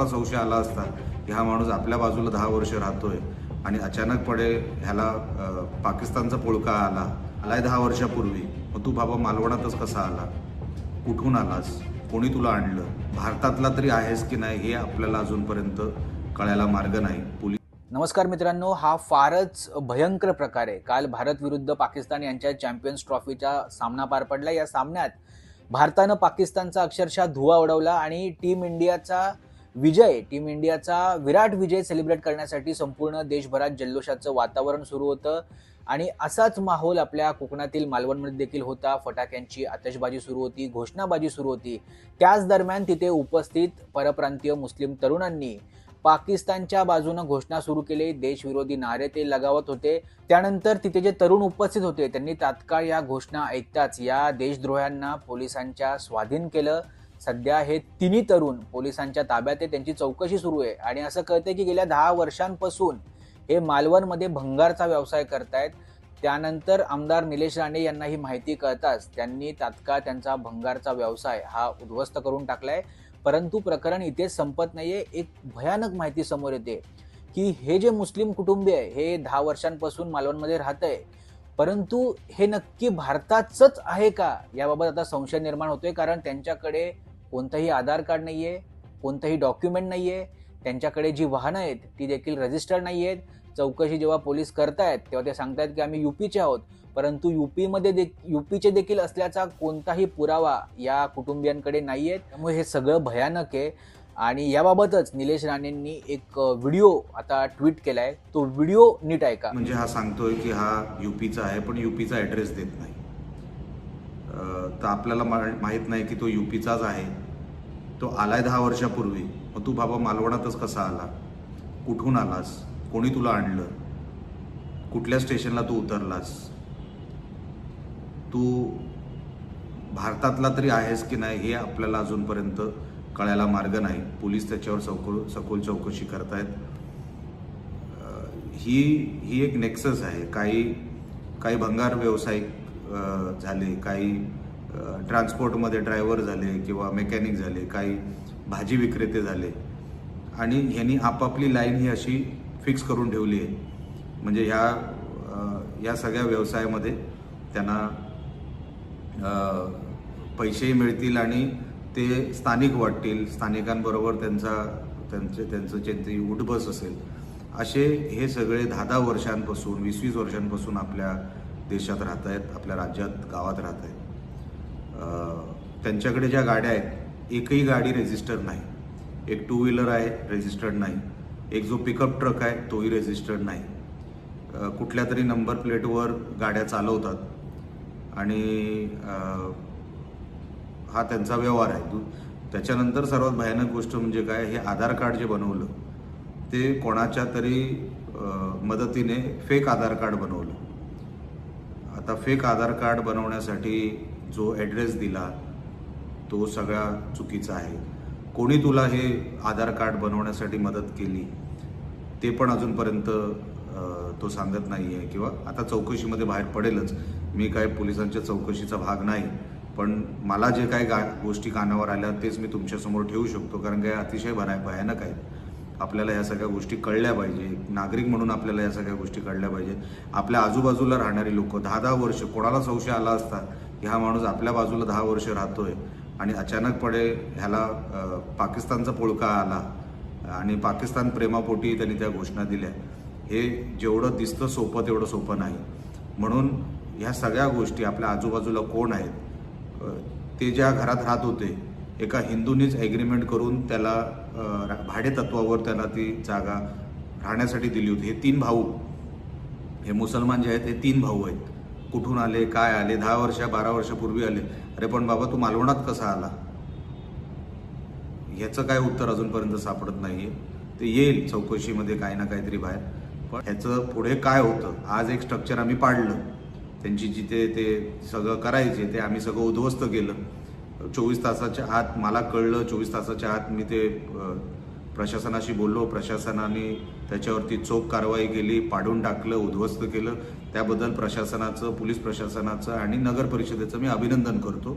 कोणाला संशय आला असता की हा माणूस आपल्या बाजूला दहा वर्ष राहतोय आणि अचानकपणे ह्याला पाकिस्तानचा पोळका आला. आलाय दहा वर्षापूर्वी. मग तू बाबा मालवणातच कसा आला? कुठून आलास? कोणी तुला आणलं? भारतातला तरी आहेस की नाही हे आपल्याला अजूनपर्यंत कळायला मार्ग नाही. पोलीस नमस्कार मित्रांनो हा फारच भयंकर प्रकार आहे. काल भारत विरुद्ध पाकिस्तान यांच्या चॅम्पियन्स ट्रॉफीचा सामना पार पडला. या सामन्यात भारतानं पाकिस्तानचा अक्षरशः धुवा उडवला आणि टीम इंडियाचा विजय टीम इंडियाचा विराट विजय सेलिब्रेट करण्यासाठी संपूर्ण देशभरात जल्लोषाचं वातावरण सुरू होतं. आणि असाच माहोल आपल्या कोकणातील मालवणमध्ये देखील होता. फटाक्यांची आतषबाजी सुरू होती घोषणाबाजी सुरू होती. त्याच दरम्यान तिथे उपस्थित परप्रांतीय मुस्लिम तरुणांनी पाकिस्तानच्या बाजूनं घोषणा सुरू केली. देशविरोधी नारे ते लगावत होते. त्यानंतर तिथे जे तरुण उपस्थित होते त्यांनी तात्काळ या घोषणा ऐकताच या देशद्रोह्यांना पोलिसांच्या स्वाधीन केलं. सध्या हे तिन्ही तरुण पोलिसांच्या ताब्यात आहे त्यांची चौकशी सुरू आहे. आणि असं कळतंय की गेल्या दहा वर्षांपासून हे मालवणमध्ये भंगारचा व्यवसाय करतायत. त्यानंतर आमदार निलेश राणे यांना ही माहिती कळताच त्यांनी तात्काळ त्यांचा भंगारचा व्यवसाय हा उद्ध्वस्त करून टाकलाय. परंतु प्रकरण इथेच संपत नाहीये. एक भयानक माहिती समोर येते की हे जे मुस्लिम कुटुंबीय आहे हे दहा वर्षांपासून मालवणमध्ये राहत आहे परंतु हे नक्की भारताचंच आहे का? याबाबत आता संशय निर्माण होतोय कारण त्यांच्याकडे कोणतंही आधार कार्ड नाही आहे कोणतंही डॉक्युमेंट नाही आहे त्यांच्याकडे जी वाहनं आहेत ती देखील रजिस्टर्ड नाही आहेत चौकशी जेव्हा पोलीस करतायत तेव्हा ते सांगतायत की आम्ही युपीचे आहोत. परंतु युपीमध्ये दे युपीचे देखील असल्याचा कोणताही पुरावा या कुटुंबियांकडे नाही आहेत त्यामुळे हे सगळं भयानक आहे. आणि याबाबतच निलेश राणेंनी एक व्हिडिओ आता ट्विट केलाय. तो व्हिडिओ नीट ऐका. म्हणजे हा सांगतोय की हा युपीचा आहे पण युपीचा ॲड्रेस देत नाही. तर आपल्याला मा माहीत नाही की तो युपीचाच आहे. तो आलाय दहा वर्षापूर्वी. मग तू बाबा मालवणातच कसा आला? कुठून आलास? कोणी तुला आणलं? कुठल्या स्टेशनला तू उतरलास? तू भारतातला तरी आहेस की नाही हे आपल्याला अजूनपर्यंत कळायला मार्ग नाही. पोलीस त्याच्यावर सखोल सखोल चौकशी करतायत. ही ही एक नेक्सस आहे. काही काही भंगार व्यावसायिक झाले काही ट्रान्सपोर्टमध्ये ड्रायव्हर झाले किंवा मेकॅनिक झाले काही भाजी विक्रेते झाले. आणि ह्यांनी आपापली लाईन ही अशी फिक्स करून ठेवली आहे. म्हणजे ह्या या सगळ्या व्यवसायामध्ये त्यांना पैसेही मिळतील आणि ते स्थानिक वाटतील. स्थानिकांबरोबर त्यांचा त्यांचे त्यांचं त्यांची उठबस असेल. असे हे सगळे दहा दहा वर्षांपासून वीस वीस वर्षांपासून आपल्या देशात राहत आहेत आपल्या राज्यात गावात राहत आहेत. त्यांच्याकडे ज्या गाड्या आहेत एकही गाडी रेजिस्टर्ड नाही. एक टू व्हीलर आहे रेजिस्टर्ड नाही. एक जो पिकअप ट्रक आहे तोही रेजिस्टर्ड नाही. कुठल्या तरी नंबर प्लेटवर गाड्या चालवतात. आणि हा त्यांचा व्यवहार आहे. त्याच्यानंतर सर्वात भयानक गोष्ट म्हणजे काय हे आधार कार्ड जे बनवलं ते कोणाच्या तरी मदतीने फेक आधार कार्ड बनवलं. आता फेक आधार कार्ड बनवण्यासाठी जो ॲड्रेस दिला तो सगळा चुकीचा आहे. कोणी तुला हे आधार कार्ड बनवण्यासाठी मदत केली ते पण अजूनपर्यंत तो सांगत नाही आहे किंवा आता चौकशीमध्ये बाहेर पडेलच. मी काय पोलिसांच्या चौकशीचा भाग नाही पण मला जे काय गा गोष्टी कानावर आल्या तेच मी तुमच्यासमोर ठेवू शकतो कारण काय अतिशय भना भयानक आहेत. आपल्याला ह्या सगळ्या गोष्टी कळल्या पाहिजे. नागरिक म्हणून आपल्याला या सगळ्या गोष्टी कळल्या पाहिजे. आपल्या आजूबाजूला राहणारी लोक दहा दहा वर्ष कोणाला संशय आला असता? की हा माणूस आपल्या बाजूला दहा वर्ष राहतोय. आणि अचानकपणे ह्याला पाकिस्तानचा पोळका आला. आणि पाकिस्तान प्रेमापोटी त्यांनी त्या घोषणा दिल्या. हे जेवढं दिसतं सोपं तेवढं सोपं नाही. म्हणून ह्या सगळ्या गोष्टी आपल्या आजूबाजूला कोण आहेत? ते ज्या घरात राहत होते एका हिंदूनीच ॲग्रीमेंट करून त्याला अ, भाडेतत्वावर त्याला ती जागा राहण्यासाठी दिली होती. हे तीन भाऊ. हे मुसलमान जे आहेत हे तीन भाऊ आहेत. कुठून आले काय आले दहा वर्ष बारा वर्षापूर्वी आले. अरे पण बाबा तू मालवणात कसा आला? ह्याचं काय उत्तर अजूनपर्यंत सापडत नाहीये. ते येईल चौकशीमध्ये काही ना काहीतरी बाहेर. पण ह्याचं पुढे काय होतं? आज एक स्ट्रक्चर आम्ही पाडलं. त्यांची जिथे ते सगळं करायचे ते आम्ही सगळं उद्ध्वस्त केलं. चोवीस तासाच्या आत मला कळलं चोवीस तासाच्या आत मी ते प्रशासनाशी बोललो. प्रशासनाने त्याच्यावरती चोख कारवाई केली पाडून टाकलं उद्ध्वस्त केलं. त्याबद्दल प्रशासनाचं पोलीस प्रशासनाचं आणि नगर परिषदेचं मी अभिनंदन करतो.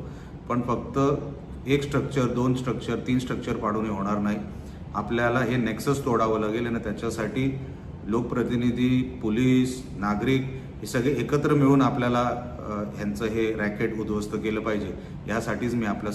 पण फक्त एक स्ट्रक्चर दोन स्ट्रक्चर तीन स्ट्रक्चर पाडून हे होणार नाही. आपल्याला हे नेक्सस तोडावं लागेल आणि त्याच्यासाठी लोकप्रतिनिधी पोलीस नागरिक हे सगळे एकत्र मिळून आपल्याला ह्यांचं हे रॅकेट उद्ध्वस्त केलं पाहिजे. यासाठीच मी आपल्या